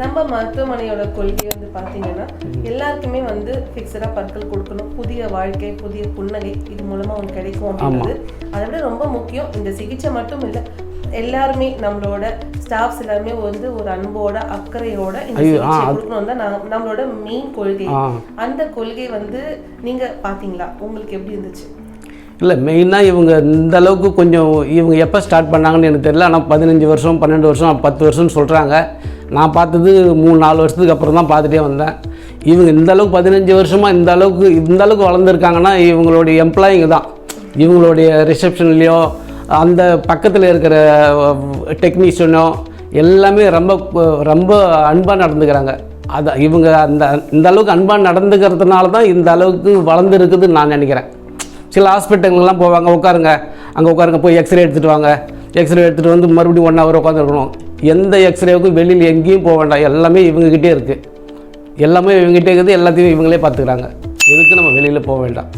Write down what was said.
நம்ம மருத்துவமனையோட கொள்கை வந்து பார்த்தீங்கன்னா எல்லாருக்குமே வந்து ஃபிக்ஸடாக பற்கள் கொடுக்கணும். புதிய வாழ்க்கை புதிய புன்னகை இது மூலமா அவங்க கிடைக்கும் அப்படின்றது. அதை விட ரொம்ப முக்கியம் இந்த சிகிச்சை மட்டும் இல்லை எல்லாருமே நம்மளோட ஸ்டாஃப்ஸ் எல்லாருமே வந்து ஒரு அன்போட அக்கறையோட இந்த சிகிச்சை கொடுக்கணும் தான் நம்மளோட மெயின் கொள்கை. அந்த கொள்கை வந்து நீங்க பாத்தீங்களா? உங்களுக்கு எப்படி இருந்துச்சு? இல்லை மெயினாக இவங்க இந்த அளவுக்கு கொஞ்சம் இவங்க எப்போ ஸ்டார்ட் பண்ணாங்கன்னு எனக்கு தெரியல. ஆனால் பதினஞ்சு வருஷம் பன்னெண்டு வருஷம் பத்து வருஷம்னு சொல்கிறாங்க நான் பார்த்தது மூணு நாலு வருஷத்துக்கு அப்புறம் தான் பார்த்துட்டே வந்தேன். இவங்க இந்த அளவுக்கு பதினஞ்சு வருஷமாக இந்த அளவுக்கு இந்த அளவுக்கு வளர்ந்துருக்காங்கன்னா இவங்களுடைய எம்ப்ளாயிங்க தான். இவங்களுடைய ரிசப்ஷன்லேயோ அந்த பக்கத்தில் இருக்கிற டெக்னீஷியனோ எல்லாமே ரொம்ப ரொம்ப அன்பாக நடந்துக்கிறாங்க. அது இவங்க அந்த இந்த அளவுக்கு அன்பாக நடந்துக்கிறதுனால தான் இந்த அளவுக்கு வளர்ந்துருக்குதுன்னு நான் நினைக்கிறேன். சில ஹாஸ்பிட்டல்லாம் போவாங்க உட்காருங்க. அங்கே உட்காருங்க போய் எக்ஸ்ரே எடுத்துகிட்டு வாங்க. எக்ஸ்ரே எடுத்துகிட்டு வந்து மறுபடியும் ஒன் ஹவர் உட்காந்துருக்கணும் எந்த எக்ஸ்ரேவுக்கும் வெளியில் எங்கேயும் போக வேண்டாம். எல்லாமே இவங்ககிட்டே இருக்குது எல்லாமே இவங்ககிட்டே இருக்குது. எல்லாத்தையும் இவங்களே பார்த்துக்கிறாங்க. எதுக்கு நம்ம வெளியில் போக வேண்டாம்?